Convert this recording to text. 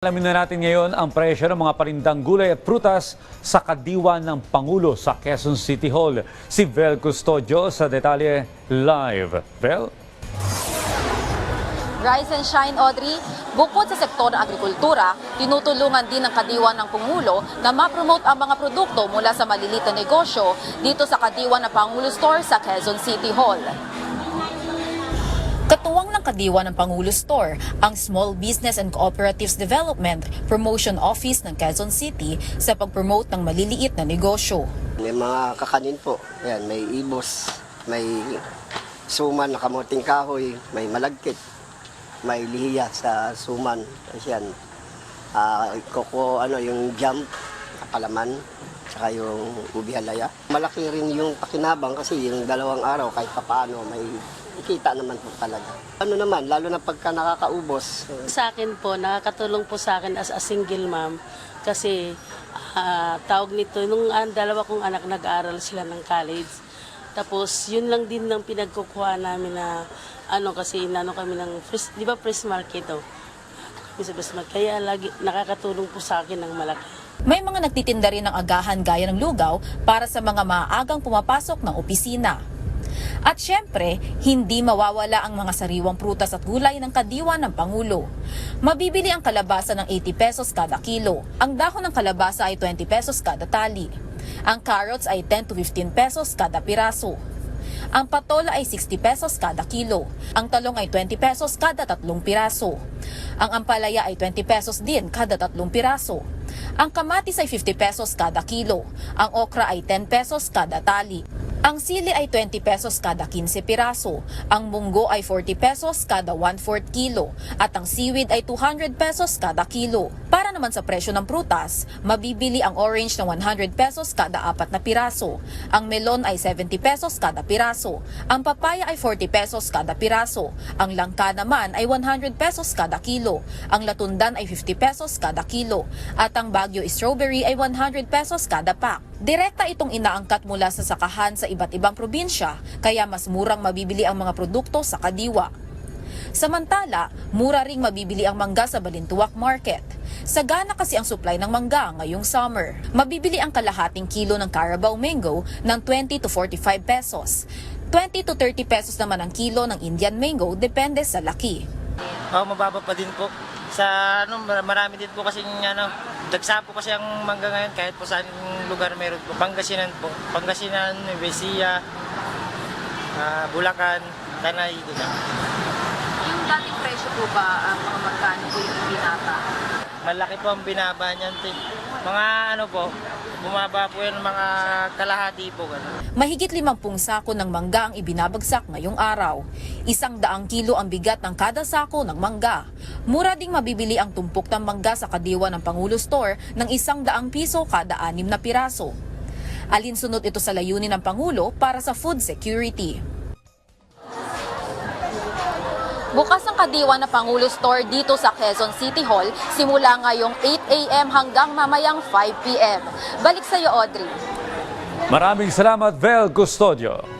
Alamin na natin ngayon ang presyo ng mga parindang gulay at prutas sa kadiwa ng Pangulo sa Quezon City Hall. Si Vel Custodio sa detalye live. Vel? Rise and Shine, Audrey. Bukod sa sektor ng agrikultura, tinutulungan din ng kadiwa ng Pangulo na ma-promote ang mga produkto mula sa maliliit na negosyo dito sa kadiwa ng Pangulo Store sa Quezon City Hall. Katuwang ng kadiwa ng Pangulo Store, ang Small Business and Cooperatives Development Promotion Office ng Quezon City sa pag-promote ng maliliit na negosyo. May mga kakanin po. Ayan, may ibos, may suman na kamuting kahoy, may malagkit, may lihiya sa suman. Kasi yan, ah, koko, ano, yung jam, palaman, saka yung ubi halaya. Malaki rin yung pakinabang kasi yung dalawang araw kahit papaano may ikita naman po talaga. Ano naman, lalo na pagka nakakaubos, Sa akin po, nakakatulong po sa akin as a single mom kasi ah, tawag nito, nung ang dalawa kong anak nag-aaral sila ng college. Tapos yun lang din ng pinagkukuha namin na ano kasi inano kami ng, fresh- di ba press market oh? Kami sa press market. Kaya lagi, nakakatulong po sa akin ng malaki. May mga nagtitinda rin ng agahan gaya ng lugaw para sa mga maagang pumapasok ng opisina. At syempre, hindi mawawala ang mga sariwang prutas at gulay ng kadiwa ng Pangulo. Mabibili ang kalabasa ng 80 pesos kada kilo. Ang dahon ng kalabasa ay 20 pesos kada tali. Ang carrots ay 10 to 15 pesos kada piraso. Ang patola ay 60 pesos kada kilo. Ang talong ay 20 pesos kada tatlong piraso. Ang ampalaya ay 20 pesos din kada tatlong piraso. Ang kamatis ay 50 pesos kada kilo. Ang okra ay 10 pesos kada tali. Ang sili ay 20 pesos kada 15 piraso. Ang munggo ay 40 pesos kada 1/4 kilo. At ang seaweed ay 200 pesos kada kilo. Para naman sa presyo ng prutas, mabibili ang orange na 100 pesos kada apat na piraso. Ang melon ay 70 pesos kada piraso. Ang papaya ay 40 pesos kada piraso. Ang langka naman ay 100 pesos kada kilo. Ang latundan ay 50 pesos kada kilo. At ang bagyo strawberry ay 100 pesos kada pack. Direkta itong inaangkat mula sa sakahan sa iba't ibang probinsya, kaya mas murang mabibili ang mga produkto sa kadiwa. Samantala, mura ring mabibili ang mangga sa Balintuak Market. Sagana kasi ang supply ng mangga ngayong summer. Mabibili ang kalahating kilo ng Carabao Mango ng 20 to 45 pesos. 20 to 30 pesos naman ang kilo ng Indian Mango depende sa laki. Oh, mababa pa din po. Sa ano, mar- marami din po kasi ano, dagsa po kasi ang mangga ngayon kahit po saan lugar meron po. Pangasinan po. Pangasinan, Nuevesia, ah, Bulacan, Tanay, din. Yung dating presyo po ba ang mga magkano po yung ibinata? Malaki po ang binaba niyan. Mga ano po, bumaba po yan mga kalahati po. Ganun. Mahigit 50 sako ng mangga ang ibinabagsak ngayong araw. Isang daang kilo ang bigat ng kada sako ng mangga. Mura ding mabibili ang tumpok ng mangga sa kadiwa ng Pangulo Store ng isang daang piso kada anim na piraso. Alinsunod ito sa layunin ng Pangulo para sa food security. Bukas ang kadiwa na Pangulo Store dito sa Quezon City Hall simula ngayong 8 a.m. hanggang mamayang 5 p.m. Balik sa iyo, Audrey. Maraming salamat, Vel Custodio.